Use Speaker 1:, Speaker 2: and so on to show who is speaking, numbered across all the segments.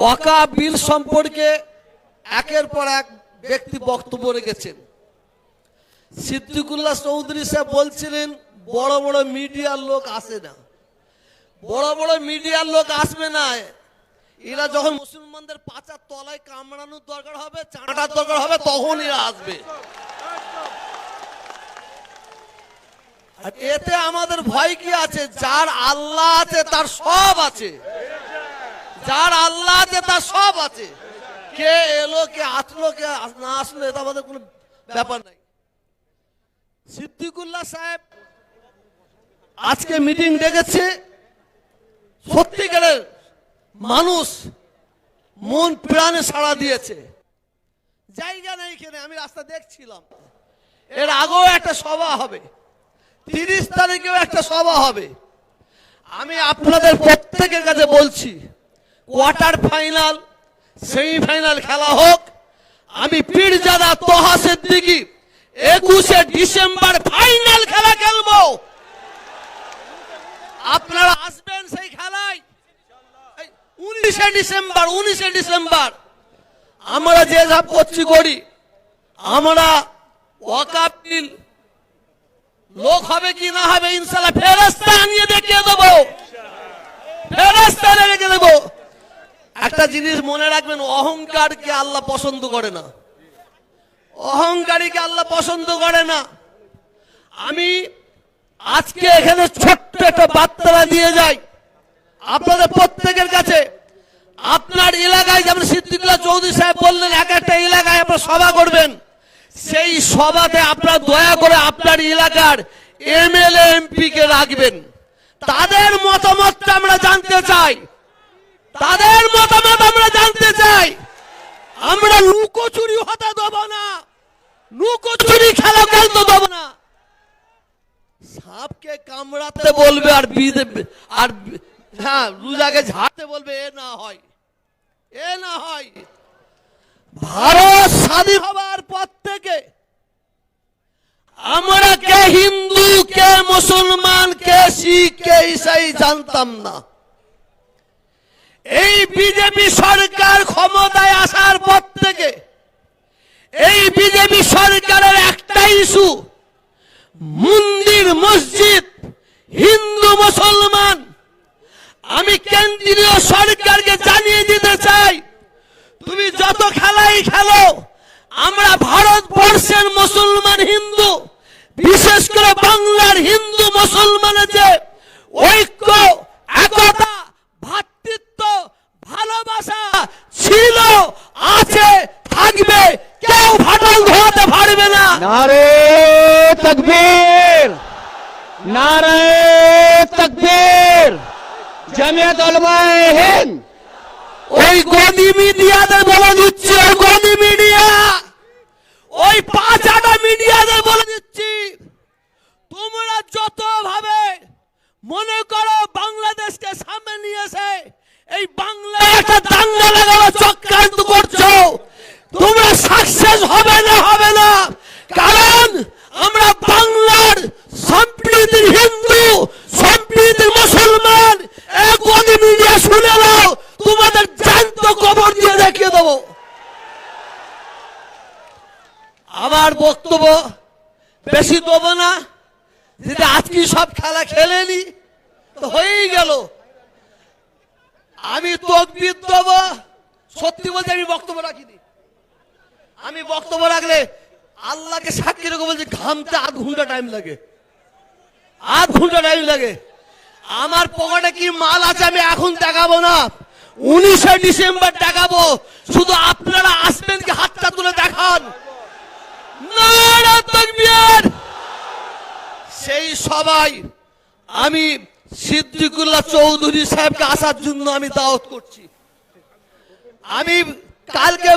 Speaker 1: Waka বিল সম্পর্কে একের পর এক ব্যক্তি বক্তব্য রেখেছেন। সিদ্দিকুল্লাহ চৌধুরী সাহেব বলছিলেন, বড় বড় মিডিয়ার লোক আসে না। বড় বড় মিডিয়ার লোক আসবে না। এরা যখন মুসলমানদের পাচার তলায় কামড়ানোর দরকার হবে চাঁটার দরকার হবে, তখন এরা আসবে। এতে আমাদের ভয় কি আছে? যার আল্লাহ আছে, তার সব আছে। যার আল্লাহ আছে তার সব আছে। কে এলো, কে আসলো, কে না আসলো, এটা আমাদের কোনো ব্যাপার নাই। সিদ্দিকুল্লাহ সাহেব আজকে মিটিং ডেকেছে। সত্যিকারের মানুষ মন প্রাণে সাড়া দিয়েছে। জায়গা নেই এখানে, আমি রাস্তা দেখছিলাম। এর আগেও একটা সভা হবে। তিরিশ তারিখেও একটা সভা হবে। আমি আপনাদের প্রত্যেকের কাছে বলছি কোয়ার্টার ফাইনাল, সেমিফাইনাল খেলা হোক। আমি পীরজাদা তোহা সিদ্দিকি, একুশে ডিসেম্বর ফাইনাল খেলা খেলব। আপনারা আসবেন সেই খেলায়? উনিশে ডিসেম্বর উনিশে ডিসেম্বর। আমরা যে যা করছি করি, আমরা ওয়াকাপিল লোক হবে কি না হবে, ইনশাল্লাহ ফেরস্তা আনিয়ে দেখিয়ে দেবো ফেরস্তা রেখে দেবো একটা জিনিস মনে রাখবেন, অহংকারকে আল্লাহ পছন্দ করে না। অহংকারীকে আল্লাহ পছন্দ করে না। আমি আজকে এখানে ছোট্ট একটা বার্তা দিয়ে যাই। আপনাদের প্রত্যেকের কাছে, আপনার এলাকায় যেমন সিদ্দিকুল্লাহ চৌধুরী সাহেব বললেন, এক একটা এলাকায় আপনার সভা করবেন। সেই সভাতে আপনার দয়া করে আপনার এলাকার এমএলএ, এমপি কে রাখবেন। তাদের মতামতটা আমরা জানতে চাই। তাদের মতামত আমরা জানতে চাই। আমরা লুকোচুরি হতে দেব না। লুকোচুরি খেলা খেলতে দেব না। সাপকে কামড়াতে বলবে আর আর হ্যাঁ রুজাকে ঝাড়তে বলবে, এ না হয়। এ না হয়। ভারত স্বাধীন হবার পর থেকে আমরা কে হিন্দু, কে মুসলমান, কে শিখ, কে ইসাই জানতাম না। এই বিজেপি সরকার ক্ষমতায় আসার পর থেকে, এই বিজেপি সরকারের একটা ইস্যু, মন্দির, মসজিদ, হিন্দু, মুসলমান। আমি কেন্দ্রীয় সরকারকে জানিয়ে দিতে চাই, তুমি যত খেলাই খেলো, আমরা ভারতবর্ষের মুসলমান হিন্দু, বিশেষ করে বাংলার হিন্দু মুসলমানের যে ঐক্য একতা ভ্রাতৃত্ব ভালোবাসা ছিল আছে থাকবে কেউ দাঁড়াতে পারবে না।
Speaker 2: নারে তকবীর নারে তকবীর জামিয়াত উলামায়ে হিন্দ।
Speaker 1: ওই গদি মিডিয়াদের বলে দিচ্ছি ওই গদি মিডিয়া ওই পাঁচ আটা মিডিয়াদের বলে দিচ্ছি তোমরা যত ভাবে মনে করো বাংলাদেশকে সামনে নিয়ে এসে এই বাংলা একটা দাঙ্গা লাগানো সাকসেস হবে না হবে না। কারণ আমরা বাংলার সম্প্রীতির হিন্দু সম্প্রীতির মুসলমান। এক মিডিয়া শুনে নাও, তোমাদের জ্যান্ত কবর দিয়ে দেখিয়ে দেবো। আমার বক্তব্য বেশি দেবো না। যদি আজকে সব খেলা খেলেনি তো হয়েই গেল। আমি তকবির দেব। সত্যি বলতে আমি বক্তব্য রাখিনি। আমি বক্তব্য রাখলে আল্লাহকে সাক্ষী রেখে বলছি, ঘামতে আধ ঘণ্টা টাইম লাগে। আধ ঘণ্টা টাইম লাগে। আমার পকেটে কি মাল আছে আমি এখন দেখাবো না। উনিশে ডিসেম্বর দেখাবো। শুধু আপনারা আসবেন কি হাতটা তুলে দেখান। সেই সবাই, আমি সিদ্দিকুল্লাহ চৌধুরী সাহেবকে আসার জন্য আমি দাওয়াত করছি। আমি কালকে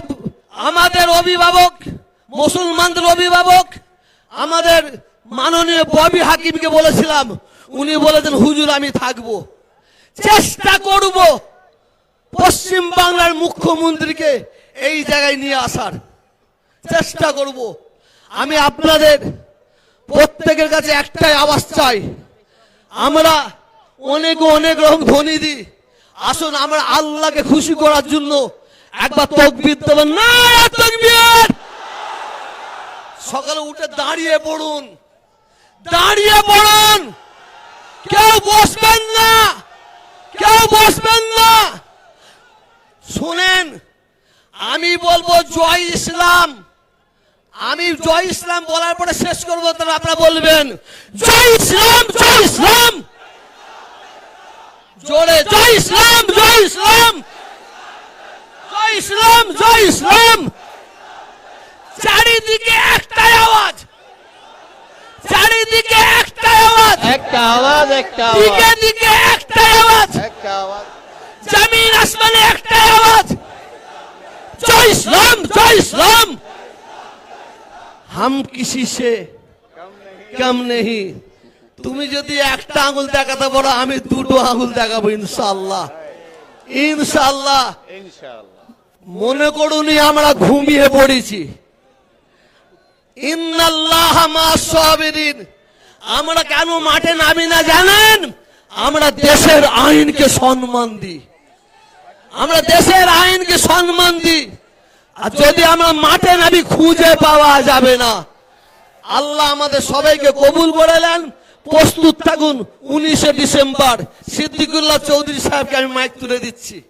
Speaker 1: আমাদের অভিভাবক, মুসলমানদের অভিভাবক, আমাদের মাননীয় ববি হাকিমকে বলেছিলাম, উনি বলেছেন, হুজুর, আমি থাকব। চেষ্টা করব পশ্চিম বাংলার মুখ্যমন্ত্রীকে এই জায়গায় নিয়ে আসার। চেষ্টা করব। আমি আপনাদের প্রত্যেকের কাছে একটাই আওয়াজ চাই। আমরা অনেক অনেক রকম ধ্বনি দিই আসুন, আমরা আল্লাহকে খুশি করার জন্য একবার তকবির দেবেন না সকালে উঠে দাঁড়িয়ে পড়ুন। দাঁড়িয়ে পড়ুন। কেউ বসবেন না। কেউ বসবেন না। শুনেন, আমি বলব জয় ইসলাম। আমি জয় ইসলাম বলার পরে শেষ করব, তাহলে আপনারা বলবেন, জয় ইসলাম জয় ইসলাম। জোরে, জয় ইসলাম জয় ইসলাম। জয় ইসলাম চারিদিকে একটাই আওয়াজ। চারিদিকে একটাই আওয়াজ।
Speaker 2: একটা আওয়াজ একটা
Speaker 1: দিকে দিকে একটাই আওয়াজ।
Speaker 2: একটা আওয়াজ।
Speaker 1: জমিন আসমানে একটাই আওয়াজ। জয় ইসলাম জয় ইসলাম হাম কিসি সে? কাম নেহি? তুমি যদি একটা আঙুল দেখাতে পারো আমি দুটো আঙুল দেখাবো ইনশাল্লাহ ইনশাল্লাহ
Speaker 2: ইনশাল্লাহ
Speaker 1: মনে করুনি আমরা ঘুমিয়ে পড়েছি। আমরা কেন মাঠে নামি না, জানেন? আমরা দেশের আইনকে সম্মান দিই। আমরা দেশের আইনকে সম্মান দিই। আর যদি আমরা মাঠে নামি, খুঁজে পাওয়া যাবে না। আল্লাহ আমাদের সবাইকে কবুল করেলেন প্রস্তুত থাকুন, উনিশে ডিসেম্বর। সিদ্দিকুল্লাহ চৌধুরী সাহেবকে আমি মাইক তুলে দিচ্ছি।